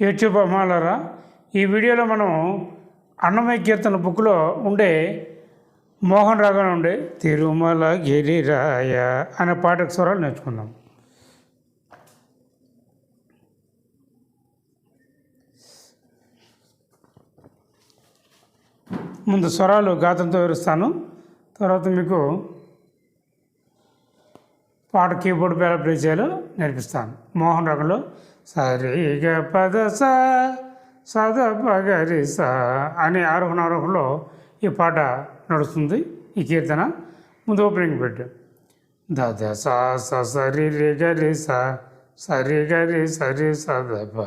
YouTube అమ్మాలరా ఈ వీడియోలో మనం అన్నమయ కీర్తన బుక్లో ఉండే మోహన్ రాగం ఉండే తిరుమల గిరిరాయ అనే పాటకు స్వరాలు నేర్చుకుందాం. ముందు స్వరాలు గాతంతో వివరిస్తాను. తర్వాత మీకు పాట కీబోర్డ్ ఎలా ప్లే చేయాలో నేర్పిస్తాను. మోహన్ రాగంలో సరిగ పదస సద పగరిస అనే ఆరోహణ ఆరోహణలో ఈ పాట నడుస్తుంది ఈ కీర్తన. ముందు ఓపెనింగ్ పెట్టు. దద స సరి రి గరి స సరి గరి సరి సదప. ప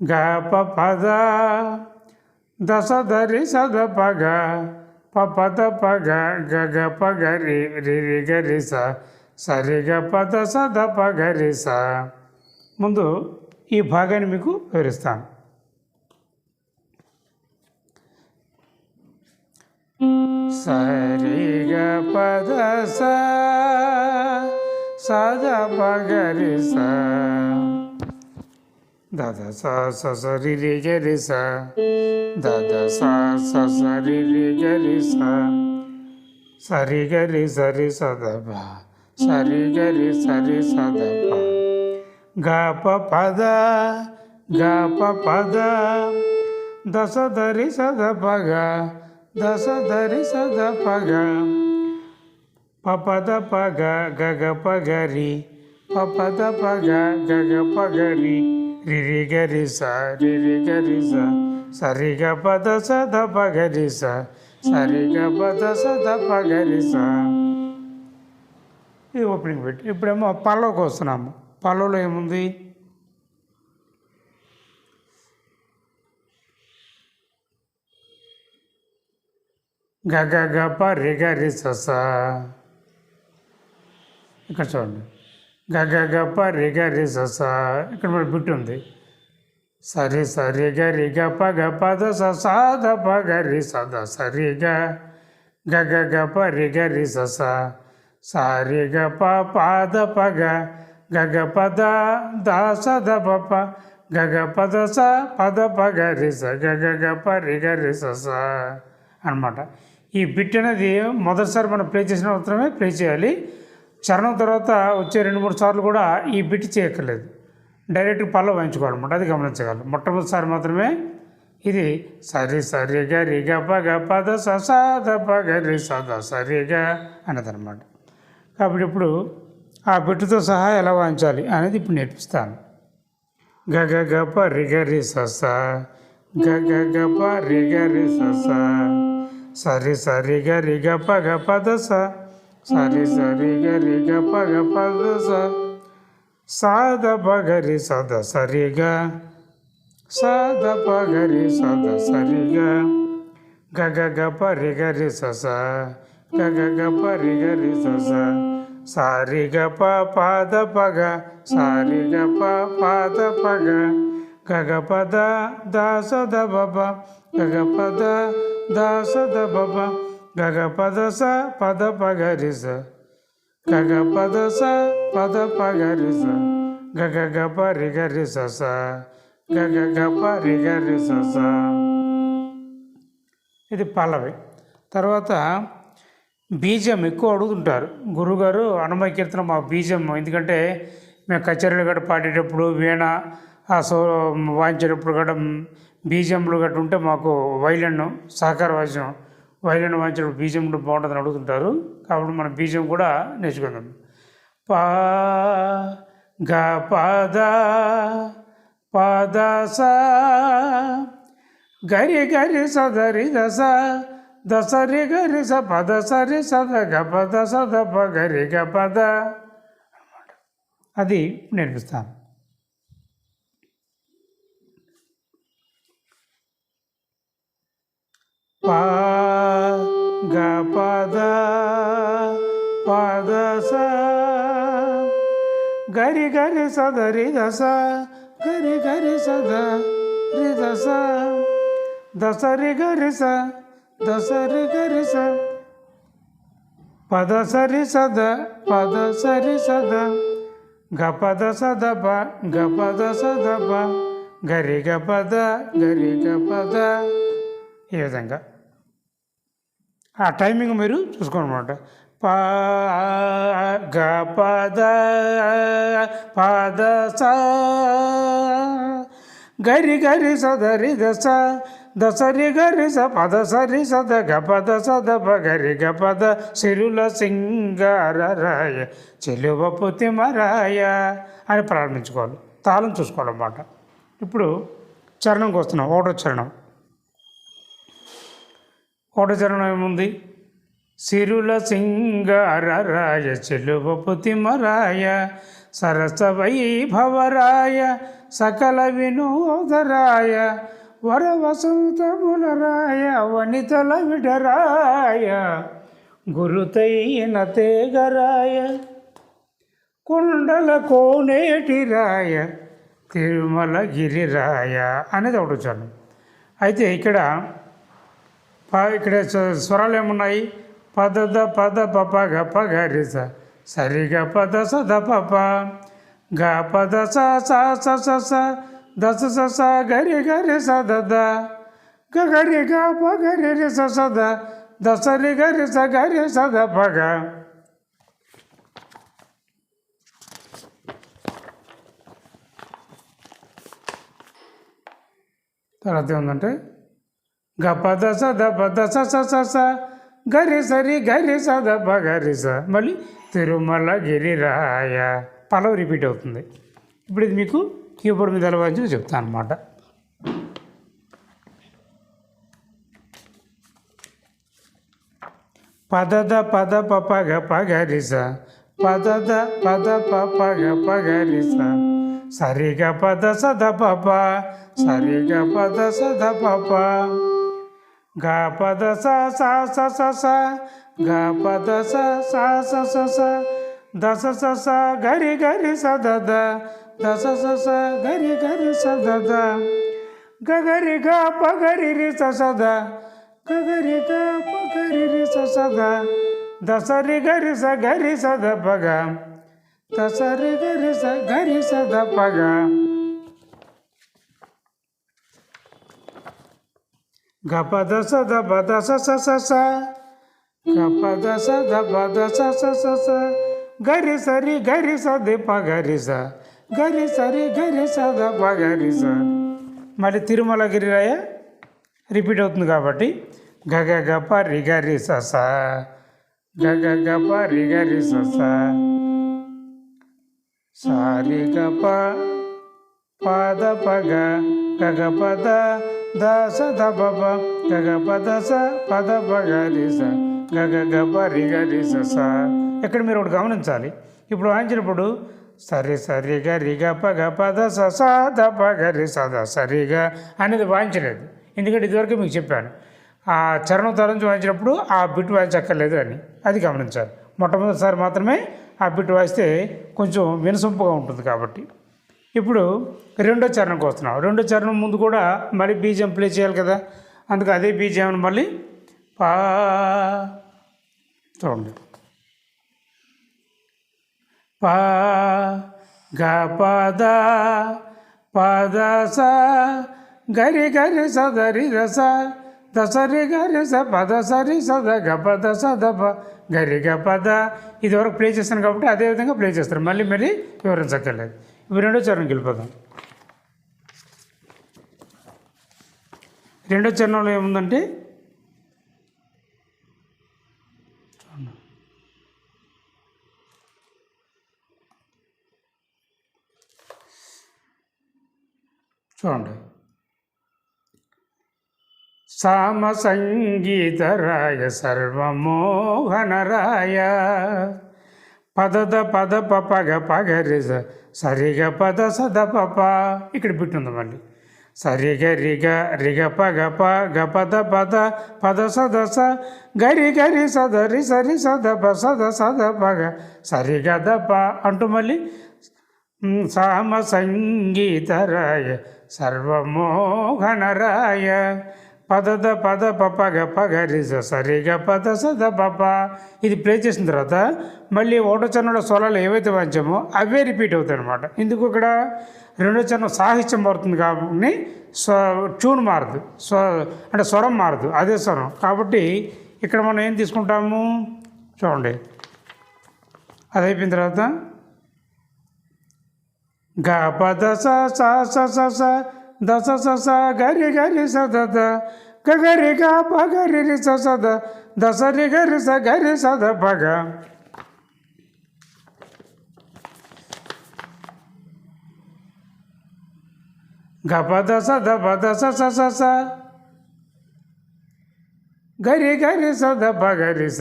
గ ప పద దశ ధరి సద పగ ప పద పగ గ గ ప గరి రి రి గరి స సరి గ పద సద ప గరి స ముందు ఈ భాగాన్ని మీకు వివరిస్తాను. సరిగ పద స సద స. దద స స సరి రి గరి స. దద సరి రి గరి స. సరి గరి సరి సదప సరి గరి సరి సదప గ ప పద గ ప పద. దశ ధరి సద పగ దశ ధరి సద పగ. పపద పగ గ గ పగరి ప పగ గగ పగరి. రిరి రి గరి స రి గరి స. సరి గ పద సద పగరి స సరి గ పద సద పగరి స. ఇది ఓపెనింగ్ పెట్టి ఇప్పుడేమో పల్లవకి వస్తున్నాము. పాలలో ఏముంది? గ గ గ ప గ ఇక్కడ చూడండి. గ గ రిగ ప గ ఇక్కడ మరి బిట్ ఉంది. సరి సరి గ రి గ ప గ ప ద స స ద ప గ రి స ద సరి గ. గ గ గ ప రి గ రి స గ ప ప ద ప గ. గ గ ప ద ద స ద ప. గ గ ప స ప ద ప గ స. గ గ గ ప గ రి స స అనమాట ఈ బిట్ అనేది మొదటిసారి మనం ప్లే చేసిన మాత్రమే ప్లే చేయాలి. చరణం తర్వాత వచ్చే రెండు మూడు సార్లు కూడా ఈ బిట్ చేయక్కర్లేదు. డైరెక్ట్ పళ్ళ వాయించుకోవాలన్నమాట. అది గమనించగలం. మొట్టమొదటిసారి మాత్రమే ఇది సరి సరి గ రి గ ప గ ప ద స స ద ప గ రి స ద సరిగా అన్నదన్నమాట. కాబట్టి ఇప్పుడు ఆ బిట్టుతో సహా ఎలా వాయించాలి అనేది ఇప్పుడు నేర్పిస్తాను. గ గ గ ప రి గ రి స గ గ గ ప రి గ రి స సరి సరి గ రి గ ప గ ప ద స సరి సరి గ రి గ ప గ ప ద స స ద ప గ రి స ద సరి గ ద ప గ రి స ద సరి గ గ గ గ ప రి గ రి గ గ గ ప రి గ రి స సారి పగ ప పాద పగ ప గ సారి గ ప ప ద ప ద ద స పద ద స ద బ స ప ద స గ గ స గ స స గ స. ఇది పల్లవి. తర్వాత బీజం ఎక్కువ అడుగుతుంటారు. గురుగారు అన్నమయ కీర్తన మా బీజం. ఎందుకంటే మేము కచేరీలు గట్రా పాడేటప్పుడు వీణ ఆ సో వాయించేటప్పుడు గట్రా బీజంలు గట్రా ఉంటే మాకు వైలెన్ సహకార వాద్యం వైలన్ వాయించేటప్పుడు బీజం బాగుంటుందని అడుగుతుంటారు. కాబట్టి మనం బీజం కూడా నేర్చుకుందాం. పా గ పద పద స గరి గరి సదరి దస దసరి గరి స పద సరి సద గ పద సద ప గరి గ పద. అన్నమాట అది నేర్పిస్తాను. పా గ పద పద స గరి గరి సద రి దస గరి గరి సద రి దస దసరి గరి స దసరి గరిస పద సరి సద పద సరి సద. గపద పద సద ప గ పద సద ప. గరిగ పద ఈ విధంగా? ఆ టైమింగ్ మీరు చూసుకోనమాట. ప గ పద పద స. గరి గరి సదరి దశ దసరి గరి స పద సరి సద గపద పద సద గరి గపద పద సిరుల సింగారరాయ చెలువ పుతిమరాయ అని ప్రారంభించుకోవాలి. తాళం చూసుకోవాలన్నమాట. ఇప్పుడు చరణంకి వస్తున్నాం. ఒకటో చరణం. ఒకటో చరణం ఏముంది? సిరుల సింగారరాయ చెలువ పుతిమరాయ సరసవైభవరాయ సకల వినోదరాయ వరవసంతములరాయ వనితల విడరాయ గురుతైన తేగరాయ కుండల కోనేటిరాయ తిరుమల గిరిరాయ అనేది ఒకటి వచ్చాను. అయితే ఇక్కడ ఇక్కడ స్వరాలు ఏమున్నాయి? పదద పద పప గ ప సరిగ పద స ద ప ప గ పద స స స స స ద స స స గరి గరి స ద ద గ గరి గ ప గరి రి స స ద ద స రి గరి స గరి స ద ప గ తర్వాత ఏముందంటే గ పద స ద ప స స స స గరి సరి గరి స ద ప గరి స మళ్ళీ తిరుమల గిరిరాయ. పలవ రిపీట్ అవుతుంది. ఇప్పుడు ఇది మీకు కీబోర్డ్ మీద ఎలా వాయించో చెప్తాను అనమాట పదద పద పప గ ప పదద పద పప గ ప గ పద సద ద పప సరిగ పద సద పప గ పద స స స స. స గ పద స స స స స ద స స స గరి గరి స ద ద ద స స స గరి గరి స ద ద గ గరి గ ప గరి రి స స ద గ గరి గ ప గరి రి స స ద ద స రి గరి స గరి స ద ప గ ద స రి గరి స గరి స ద ప గ గ ప ద స ద ప ద స స స స గ ప ద స ద ప ద స స స స గరి స రి గరి స ది ప గరి స గరి స రి గరి స ద ప గరి స మళ్ళీ తిరుమల గిరిరాయ రిపీట్ అవుతుంది కాబట్టి గగ గప రి సస గగ గప రిగరి సస సారి గప పద పగ గగ పద దశ స గగ పద స పద పగరి స. గగ గప రి గ రి ఇక్కడ మీరు ఒకటి గమనించాలి. ఇప్పుడు వాయించినప్పుడు సరి సరిగా రిగ పగ పద స స ద పగ రి స సరిగా అనేది వాయించలేదు. ఎందుకంటే ఇదివరకు మీకు చెప్పాను. ఆ చరణం తరించి వాయించినప్పుడు ఆ బిట్ వాయించక్కర్లేదు అని. అది గమనించాలి. మొట్టమొదటిసారి మాత్రమే ఆ బిట్ వాయిస్తే కొంచెం వినసొంపుగా ఉంటుంది కాబట్టి. ఇప్పుడు రెండో చరణంకి వస్తున్నాం. రెండో చరణం ముందు కూడా మళ్ళీ బీజం ప్లే చేయాలి కదా. అందుకు అదే బీజం మళ్ళీ పా. చూడండి పా గ పద పద స గరి గరి సదరి రస దసరి గరి స పద సరి సద గ పద స ప గరి గ పద ఇదివరకు ప్లే చేస్తాను కాబట్టి అదే విధంగా ప్లే చేస్తారు. మళ్ళీ మళ్ళీ వివరించక్కర్లేదు. ఇప్పుడు రెండో చరణంకి వెళ్ళిపోదాం. రెండో చరణంలో ఏముందంటే చూడండి. సామ సంగీతరాయ సర్వమోహనరాయ. పదద పద పగ పగరి రిజ సరిగ పద సద పప ఇక్కడ బిట్టుంది మళ్ళీ. సరిగ రిగ రిగ పగ ప గ పద పద పద సద స గరి గరి సద రి సరి సద ప సద సద పగ సరిగ ప అంటూ మళ్ళీ. సామ సామ సంగీతరాయ సర్వమోహనరాయ. పదద పద పప గ పగరి సరిగ పద సద పప ఇది ప్లే చేసిన తర్వాత మళ్ళీ ఒకటో చరణంలో స్వరాలు ఏవైతే వాంచామో అవే రిపీట్ అవుతాయి అనమాట ఇందుకు ఇక్కడ రెండో చరణం సాహిత్యం మారుతుంది కాబట్టి స్వ ట్యూన్ మారదు. స్వ అంటే స్వరం మారదు. అదే స్వరం. కాబట్టి ఇక్కడ మనం ఏం తీసుకుంటాము? చూడండి. అది అయిపోయిన తర్వాత గ ప ద స స స స స ద స స స గరి గరి స ద ద గ గరి గ ప గరి రి స స ద ద స రి గరి స గరి స ద ప గ గ ప ద స ద ప ద స స స స గరి గరి స ద ప గరి స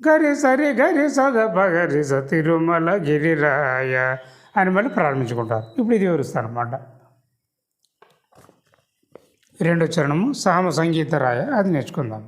గరి సరి గరి స ద ప గరి స తిరుమల గిరిరాయ అని మళ్ళీ ప్రారంభించుకుంటారు. ఇప్పుడు ఇది వివరిస్తాను అనమాట రెండో చరణము సామ సంగీత రాయ అది నేర్చుకుందాం.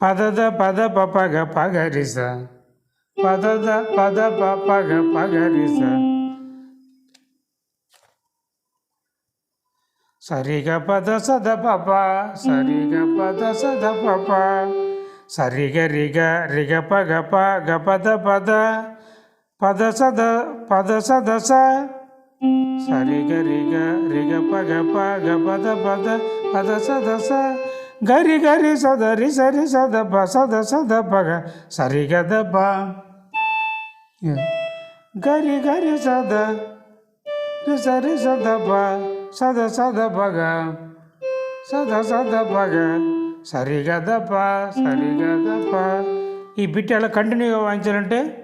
పదద పద పపగ గ పగరిస పదద పద పపగ గ పగరిస సరిగ పద సద పప సరిగ పద సద పప సరిగ రిగ రిగ పగ ప గ పద పద పద సద పద సద స సరిగ రిగ రిగ పగ ప గ పద పద పద సద స గరి గరి సద రి సరి సద ప సద సద పగ సరిగ ద ప గరి గరి సద రి సరి సద ప సద సద పగ సద సద పగ సరిగా దప్ప సరిగా ఈ బిట్ అలా కంటిన్యూగా వాయించాలంటే?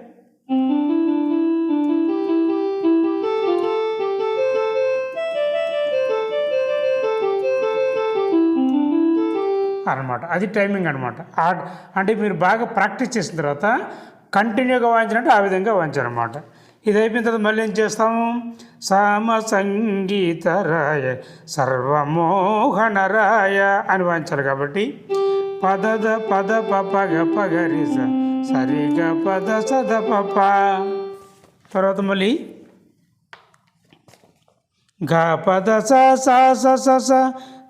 అనమాట. అది టైమింగ్ అనమాట. అంటే మీరు బాగా ప్రాక్టీస్ చేసిన తర్వాత కంటిన్యూగా వాయించాలంటే ఆ విధంగా వాయించాలన్నమాట ఇది అయిపోయిన తర్వాత మళ్ళీ ఏం చేస్తాము సామ సంగీత రాయ సర్వమోహనరాయ అని వాయించాలి కాబట్టి పదద పద పప గ పగరి సరిగ పద సద పప తర్వాత మళ్ళీ గ పద స స స స స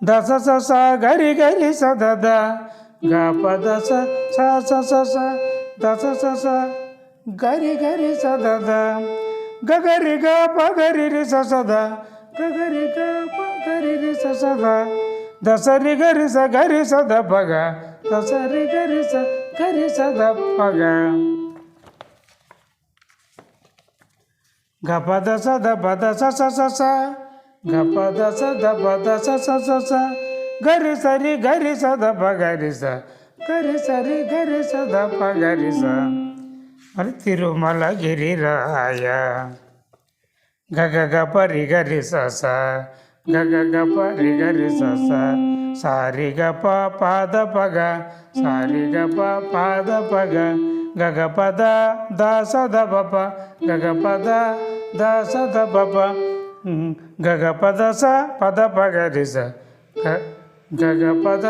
ద స స స గరి గరి స ద ద గ పద స స స స స ద స స స గరి గరి స ద ద గ గరి గ ప గరి రి స స ద గ గరి గ ప గరి రి స స ద ద స రి గరి స గరి స ద ప గ ద స రి గరి స గరి స ద ప గ గ ప ద స ద ప ద మరి తిరుమల గిరిరాయ గ గ గ ప రి గరి స స గ గ గ ప రి గరి స స సా రి గ ప ప ద ప గ సా రి గ ప ప ద ప గ గ గ ప ద ద స ద ప ప గ గ ప ద ద స ద ప ప గ గ ప ద స ప ద ప గ రి స గ గ ప ద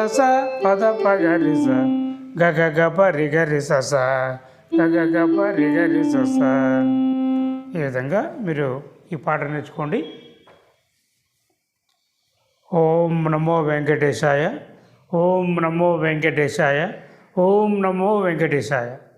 స ఈ విధంగా మీరు ఈ పాట నేర్చుకోండి. ఓం నమో వెంకటేశాయ. ఓం నమో వెంకటేశాయ. ఓం నమో వెంకటేశాయ.